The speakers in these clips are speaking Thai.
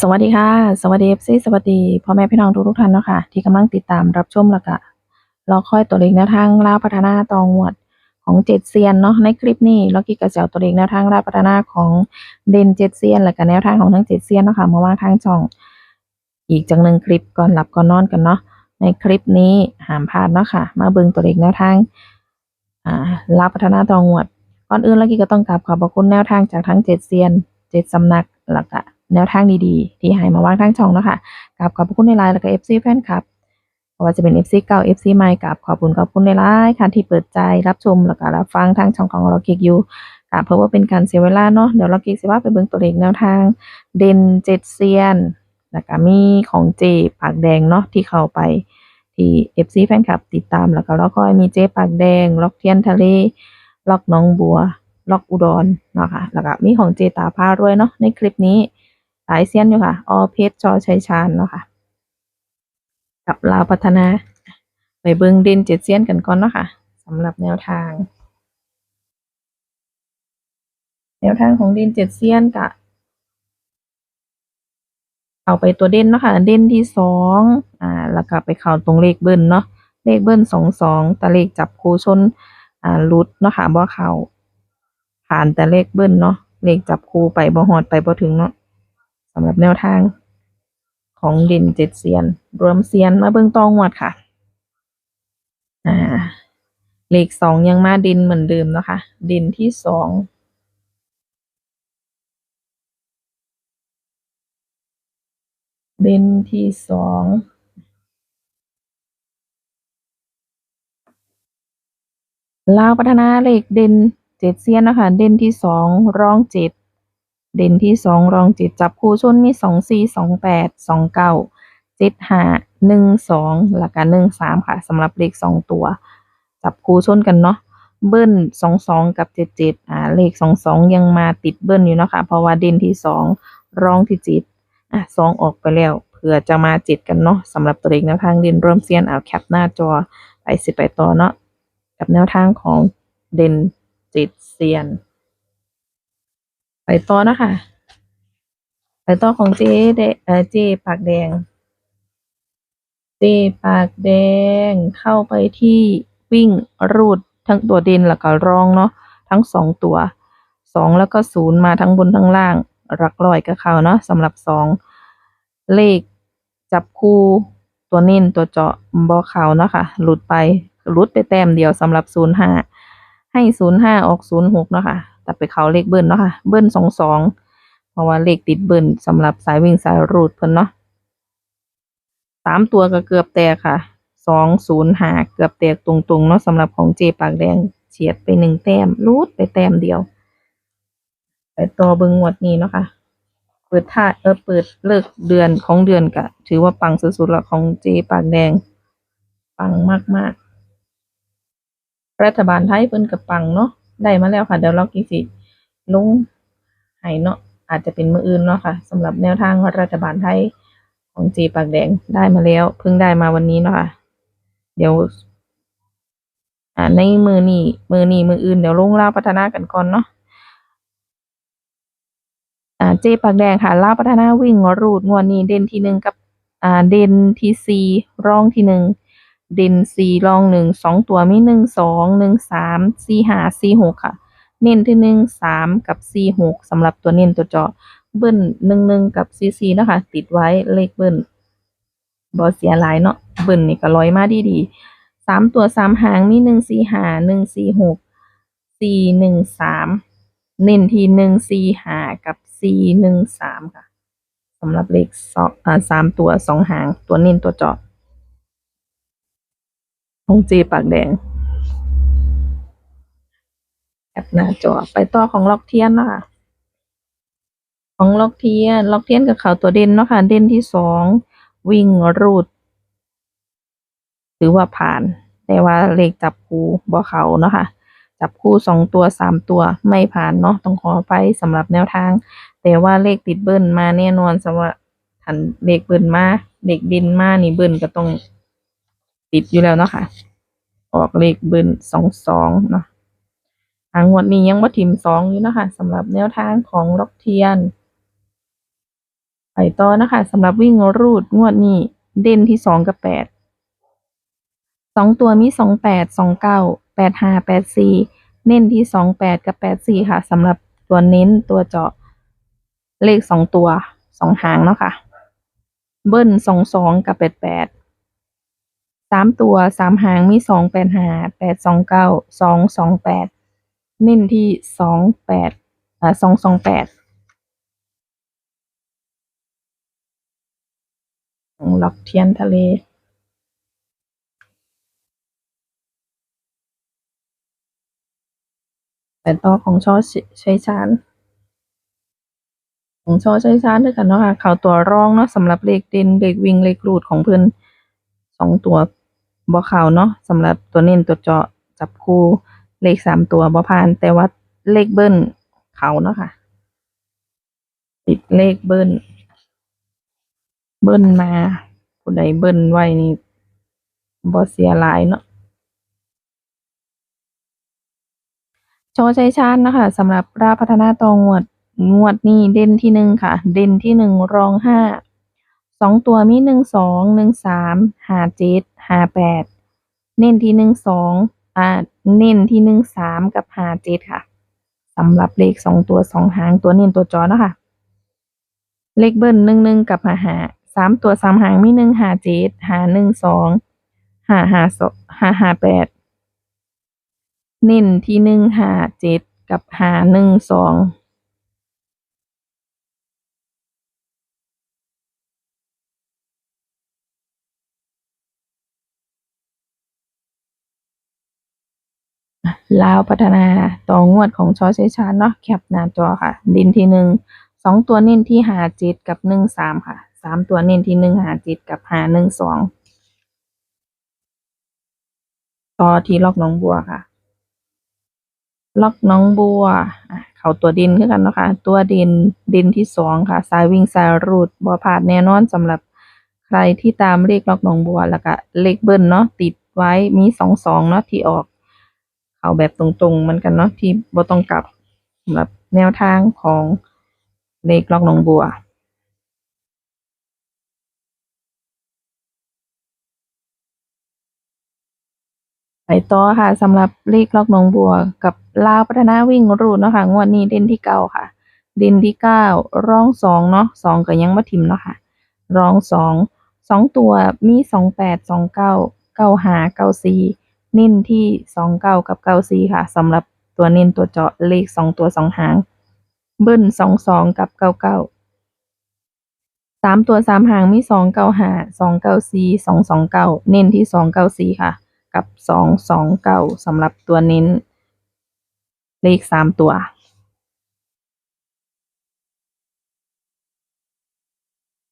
สวัสดีค่ะ สวัสดีเอฟซีสวัสดีพ่อแม่พี่น้องทุกทุกท่านเนาะค่ะ ที่กำลังติดตามรับชมแล้วก็รอคอยตัวเลขแนวทางลาวพัฒนาตองหวดของเจ็ดเซียนเนาะในคลิปนี้เรากี้กระเจ้าตัวเลขแนวทางลาวพัฒนาของเด่นเจ็ดเซียน แล้วก็แนวทางของทั้งเจ็ดเซียนเนาะค่ะมาว่างทางช่อง อีกจังหนึ่งคลิปก่อนหลับก่อนนอนกันเนาะในคลิปนี้ห้ามพลาดเนาะค่ะ มาเบิ่งตัวเลขแนวทางอ่าลาวพัฒนาตองหวดก่อนอื่นแล้วกี้ก็ต้องกราบขอบพระคุณแนวทางจากทั้งเจ็ดเซียนเจ็ดสำนักแล้วก็ แนวทางดีๆ ที่ให้มาวางทางช่องเนาะค่ะกราบขอบคุณในไลน์แล้วก็เอฟซีแฟนคลับว่าจะเป็นเอฟซีเก่าเอฟซีใหม่กราบขอบคุณขอบคุณในไลน์ค่ะที่เปิดใจรับชมแล้วก็รับฟังทางช่องของเราเกิกอยู่กราบเพื่อว่าเป็นการเสียเวลาเนาะเดี๋ยวเราเกิกสิว่าไปเบิ่งตัวเลขแนวทาง เด่นเจ็ดเซียนแล้วก็มีของเจปากแดงเนาะที่เข้าไปที่เอฟซีแฟนคลับติดตามแล้วก็แล้วก็มีเจปากแดง ล็อกเทียนทะเล ล็อกน้องบัว ล็อกอุดรเนาะค่ะแล้วก็มีของเจตาพารวยเนาะในคลิปนี้ หลายเซียนอยู่ค่ะ อเพชรจอชัยชาญเนาะค่ะกับลาวพัฒนาไปเบิงด่นเจ็ดเซียนกันก่อนเนาะค่ะสำหรับแนวทาง แนวทางของด่นเจ็ดเซียนกะเอาไปตัวเด่นเนาะค่ะ เด่นที่สองอ่าแล้วก็ไปเข้าตรงเลขเบิ้ลเนาะเลขเบิ้ลสองสองแต่เลขจับคู่ชนอ่าลุดเนาะค่ะบ่เข้าผ่านแต่เลขเบิ้ลเนาะเลขจับคู่ไปบ่ฮอดไปบ่ถึงเนาะ สำหรับแนวทางของด่นเจ็ดเซียน รวมเซียนมาเบิ่งตองวัดค่ะ อ่า เลขสองยังมาด่นเหมือนเดิมนะคะด่นที่สองด่นที่สองลาวพัฒนาเลขเด่นเจ็ดเซียนนะคะ เด่นที่สองรองเจ็ด เด่นที่สองรองเจ็ดจับคู่ชนมีสองสี่สองแปดสองเก้าเจ็ดห้าหนึ่งสองแล้วก็หนึ่งสามค่ะสำหรับเลขสองตัว จับคู่ชนกันเนาะเบิ้ลสองสองกับเจ็ดเจ็ดอ่าเลขสองสองยังมาติดเบิ้ลอยู่เนาะค่ะเพราะว่าเด่นที่สองรองที่เจ็ดอะสองออกไปแล้วเผื่อจะมาเจ็ดกันเนาะสำหรับตัวเลขแนวทางเด่นเริ่มเซียนเอาแคปหน้าจอไปสิไปต่อเนาะกับแนวทางของเด่นจิตเซียน ไปต่อนะคะ ไปต่อของเจเดเออเจปากแดง เจปากแดงเข้าไปที่วิ่งรูดทั้งตัวเด่นแล้วก็รองเนาะทั้งสองตัวสองแล้วก็ศูนย์มาทั้งบนทั้งล่างหลักร้อยก็เขาเนาะสำหรับสองเลขจับคู่ตัวเน้นตัวเจาะบอเขาเนาะค่ะหลุดไปหลุดไปแต้มเดียวสำหรับศูนย์ห้าให้ศูนย์ห้าออกศูนย์หกเนาะค่ะ แต่ไปเขาเลขเบิ้ลเนาะค่ะ เบิ้ลสองสองเพราะว่าเลขติดเบิ้ลสำหรับสายวิ่งสายรูดเพิ่นเนาะสามตัวก็เกือบแตกค่ะสองศูนย์หาเกือบแตกตรงๆเนาะสำหรับของเจปากแดงเฉียดไปหนึ่งแต้มรูดไปแต้มเดียว ไปต่อเบิงงวดนี้เนาะค่ะเปิดท่าเออเปิดเลิกเดือนของเดือนก็ถือว่าปังสุดๆล้วของเจปากแดง ปังมากๆ รัฐบาลไทยเพิ่นก็ปังเนาะ ได้มาแล้วค่ะ เดี๋ยวเรากี่สิลงให้เนาะอาจจะเป็นมืออื่นเนาะค่ะสำหรับแนวทางรัฐบาลไทยของเจปากแดงได้มาแล้ว เพิ่งได้มาวันนี้เนาะค่ะ เดี๋ยวอ่าในมือนี้มือนี้มืออื่นเดี๋ยวลงเล่าพัฒนากันก่อนเนาะอ่าเจปากแดงค่ะลาพัฒนาวิ่งรูดงวดนี้เด่นที่หนึ่งกับอ่าเด่นที่สี่รองที่หนึ่ง เด่นสี่รองหนึ่งสองตัวมีหนึ่งสองหนึ่งสามสี่ห้าสี่หกค่ะ เน้นที่หนึ่งสามกับสี่หกสำหรับตัวเน้นตัวจาะเบิ้ลหนึ่งหนึ่งกับสี่สี่นะคะ ติดไว้เลขเบิ้ลบอเสียหลายเนาะเบิ้ลนี่ก็ร้อยมาดีดีสามตัวสามหางมีหนึ่งสี่ห้าหนึ่งสี่หกสี่หนึ่งสามเน้นที่หนึ่งสี่ห้ากับสี่หนึ่งสามค่ะสำหรับเลขสองอ่าสามตัวสองหางตัวเน้นตัวจาะ ของเจปากแดงแอปหน้าจอไปต่อของล็อกเทียนนาะค่ะของล็อกเทียนล็อกเทียนกับเขาตัวเด่นเนาะค่ะเด่นที่สองวิ่งรูดถือว่าผ่าน แต่ว่าเลขจับคู่บ่เขาเนาะค่ะจับคู่สองตัวสามตัวไม่ผ่านเนาะต้องขอไปสำหรับแนวทาง แต่ว่าเลขติดเบิ้ลมาแน่นอนสำหรับทันเลขเบิ้ลมาเลขดินมานี่เบิ้ลก็ต้อง ติดอยู่แล้วเนาะค่ะ ออกเลขเบิ้ลสองสองเนาะทางวดนี้ยังว่าทิมสองอยู่นะคะสำหรับแนวทางของล็อกเทียน ไปต่อนะคะสำหรับวิ่งรูดงวดนี้เด่นที่สองกับแปดสองตัวมีสองแปดสองเก้าแปดห้าแปดสี่เน้นที่สองแปดกับแปดสี่ค่ะสำหรับตัวเน้นตัวเจาะเลขสองตัวสองหางเนาะค่ะ เบิ้ลสองสองกับแปดแปด สามตัวสามหางมีสองแปดห้าแปดสองเก้าสองสองแปดเน้นที่สองแปดอ่าสองสองแปดหลอกเทียนทะเลไปต่อของช่อชัยชานของช่อชัยชานด้วยกันเนาะค่ะ เขาตัวรองเนาะสำหรับเลขเด่นเลขวิ่งเลขรูดของเพิ่นสองตัว บ่เข้าเนาะสำหรับตัวเน้นตัวเจาะจับคู่เลขสามตัวบ่ผ่าน แต่ว่าเลขเบิ้ลเขาเนาะค่ะ ติดเลขเบิ้ลเบิ้ลมาผู้ใดเบิ้ลไว้นี่บ่เสียหลายเนาะโชว์ชัยชาญนะคะสำหรับราพัฒนาตองวดงวดนี้เด่นที่หนึ่งค่ะ เด่นที่หนึ่งรองห้า สองตัวมีหนึ่งสองหนึ่งสามห้าเจ็ดห้าแปดเน้นที่หนึ่งสองอ่าเน้นที่หนึ่งสามกับห้าเจ็ดค่ะสำหรับเลขสองตัวสองหางตัวเน้นตัวจอเนาะค่ะ เลขเบิ้ลหนึ่งหนึ่งกับห้าห้าสามตัวสามหางมีหนึ่งห้าเจ็ดห้าหนึ่งสองห้าห้าสองห้าห้าแปดเน้นที่หนึ่งห้าเจ็ดกับห้าหนึ่งสอง ลาวพัฒนาต่องวดของชอชัยชาญเนาะแคปหน้าจอค่ะเน้นที่หนึ่งสองตัวเน้นที่หาจ็ดกับหนึ่งสามค่ะสามตัวเน้นที่หนึ่งหาจ็ดกับหาหนึ่งสองต่อที่ล็อกน้องบัวค่ะ ล็อกน้องบัวเขาตัวด่นคือกันเนาะค่ะตัวด่นด่นที่สองค่ะสายวิ่งสายรูดบ่พลาดแน่นอนสำหรับใครที่ตามเลขล็อกน้องบัวแล้วก็เลขเบิ้ลเนาะติดไว้มีสองสองเนาะที่ออก เขาแบบตรงๆมือนกันเนาะที่บ่ต้องกลับสำหรับแนวทางของเลขล็อกหน้องบัวไปต่อค่ะสำหรับเลขล็อกหนองบัว กับลาวพัฒนาวิ่งรูดเนาะค่ะงวดนี้เด่นที่เก้าค่ะ เด่นที่เก้ารองสองเนาะสองก็ยังบ่ทิมเนาะค่ะรองสองสองตัวมีสองแปดสองเก้าเก้าหาเก้าสี่ เน้นที่สองเก้ากับเก้าสี่ค่ะสำหรับตัวเน้นตัวเจาะเลขสองตัวสองหาง เบิ้ลสองสองกับเก้าเก้าสามตัวสามหางมีสองเก้าห้าสองเก้าสี่สองสองเก้าเน้นที่สองเก้าสี่ค่ะ กับสองสองเก้าสำหรับตัวเน้น เลขสามตัว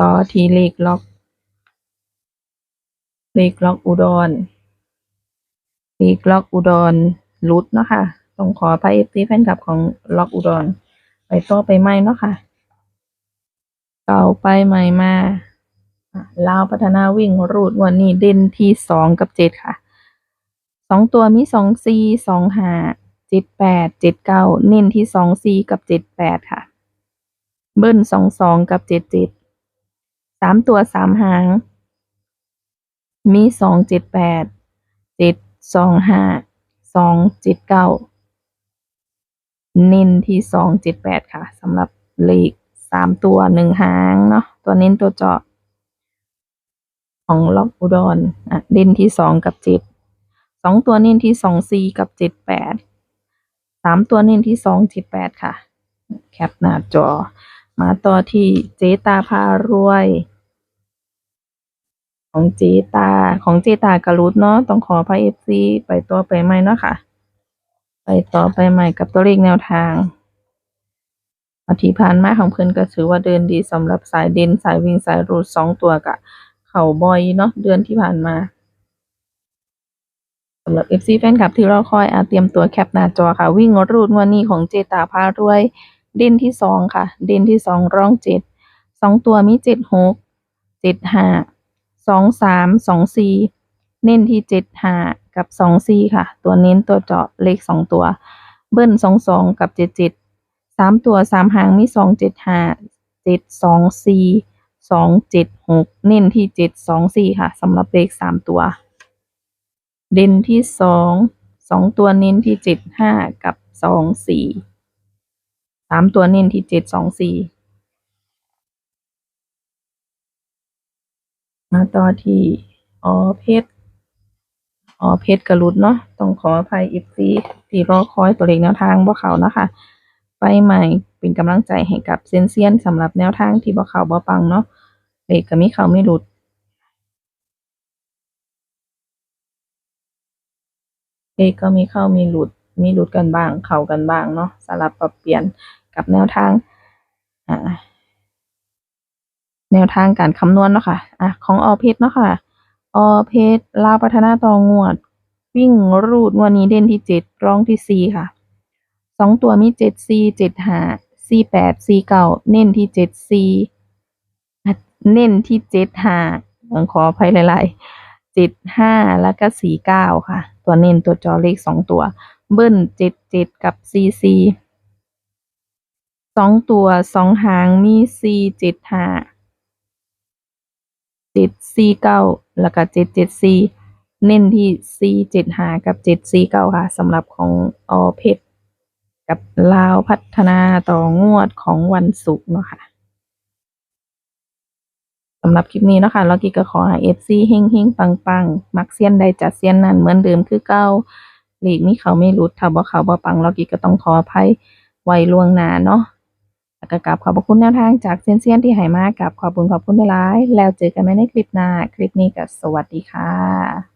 ต่อที่เลขล็อก เลขล็อกอุดร เลขล็อกอุดรหลุดเนาะค่ะต้องขออภัย FC แฟนคลับของล็อกอุดร ไปต่อไปใหม่เนาะค่ะ เก่าไปใหม่มาลาวพัฒนาวิ่งรูดวันนี้เด่นที่สองกับเจ็ดค่ะ สองตัวมีสองสี่สองหาเจ็ดแปดเจ็ดเก้าเน้นที่สองสี่กับเจ็ดแปดค่ะ เบิ้ลสองสองกับเจ็ดเจ็ดสามตัวสามหาง มีสองเจ็ดแปด สองห้าสองเจ็ดเก้าเน้นที่สองเจ็ดแปดค่ะสำหรับเลขสามตัวหนึ่งหางเนาะตัวเน้นตัวเจาะ ของล็อกอุดรอะเด่นที่สองกับเจ็ดสองตัวเน้นที่สองสี่กับเจ็ดแปดสามตัวเน้นที่สองเจ็ดแปดค่ะ แคปหน้าจอ มาต่อที่เจตาพารวย ของเจตาของเจตากระรุดเนาะต้องขอพายเอฟซีไปต่อไปใหม่เนาะค่ะ ไปต่อไปใหม่กับตัวเลขแนวทางอาทิผ่านมาของเพิ่อนก็ถือว่าเดินดีสำหรับสายเด่นสายวิ่งสายรูดสองตัวกะ เข้าบอยเนาะเดือนที่ผ่านมาสำหรับ FC แฟนคลับที่รอคอยอาเตรียมตัวแคปหน้าจอค่ะ วิ่งรูดงวันนี้ของเจตาพารวย เด่นที่สองค่ะ เด่นที่สองร่องเจ็ดสองตัวมีเจ็ดหกเจ็ดห้า สองสามสองสี่เน้นที่เจ็ดห้ากับสองสี่ค่ะ ตัวเน้นตัวเจาะเลขสองตัว เบิ้ลสองสองกับเจ็ดเจ็ดสามตัวสามหางมีสองเจ็ดห้าเจ็ดสองสี่สองเจ็ดหกเน้นที่เจ็ดสองสี่ค่ะสำหรับเลขสามตัว เด่นที่สองสองตัวเน้นที่เจ็ดห้ากับสองสี่สามตัวเน้นที่เจ็ดสองสี่ มาต่อที่ออเพชรออเพชรกระลุดเนาะต้องขออภัยอีฟซีที่รอคอยตัวเลขแนวทางบ่เขานะคะไปใหม่เป็นกำลังใจให้กับเซียนเซียนสำหรับแนวทางที่บ่เขาบ่ปังเนาะเลขก็มีเขาไม่หลุดเลขก็มีเข้ามีหลุด มีหลุดกันบ้าง เข้ากันบ้างเนาะสลับปรับเปลี่ยนกับแนวทางอ่า แนวทางการคำนวณเนาะค่ะอะของอเพชรเนาะค่ะอเพชรลาวพัฒนาต่องวด วิ่งรูดวันนี้เด่นที่เจ็ดรองที่สี่ค่ะสองตัวมีเจ็ดสี่เจ็ดห้าสี่แปดสี่เก้าเน้นที่เจ็ดสี่เน้นที่เจ็ดห้าขออภัยหลายๆเจ็ดห้าแล้วก็สี่เก้าค่ะ ตัวเน้นตัวจอเลขสองตัว เบิ้ลเจ็ดเจ็ดกับซีซีสองตัวสองหางมีสี่เจ็ดห้า เจ็ดสี่เก้าแล้วก็เจ็ดเจ็ดสี่เน้นที่สี่เจ็ดห้ากับเจ็ดสี่เก้าค่ะสำหรับของอเพชรกับลาวพัฒนาต่องวดของวันศุกร์เนาะค่ะสำหรับคลิปนี้เนาะค่ะเรากีก็ขอให้ FC เฮงเฮงปังปังมักเซียนใดจัดเซียนนั้นเหมือนเดิมคือเก่าหลีกมีเขาไม่หลุดถ้าบ่เขาบ่ปังเรากีก็ต้องขออภัยไว้ล่วงหน้าเนาะ แล้วก็กราบขอบพระคุณแนวทางจากเซียนเซียนที่ให้มากับขอบคุณขอบคุณหลาย แล้วเจอกันใหม่ในคลิปหน้า คลิปนี้ก็สวัสดีค่ะ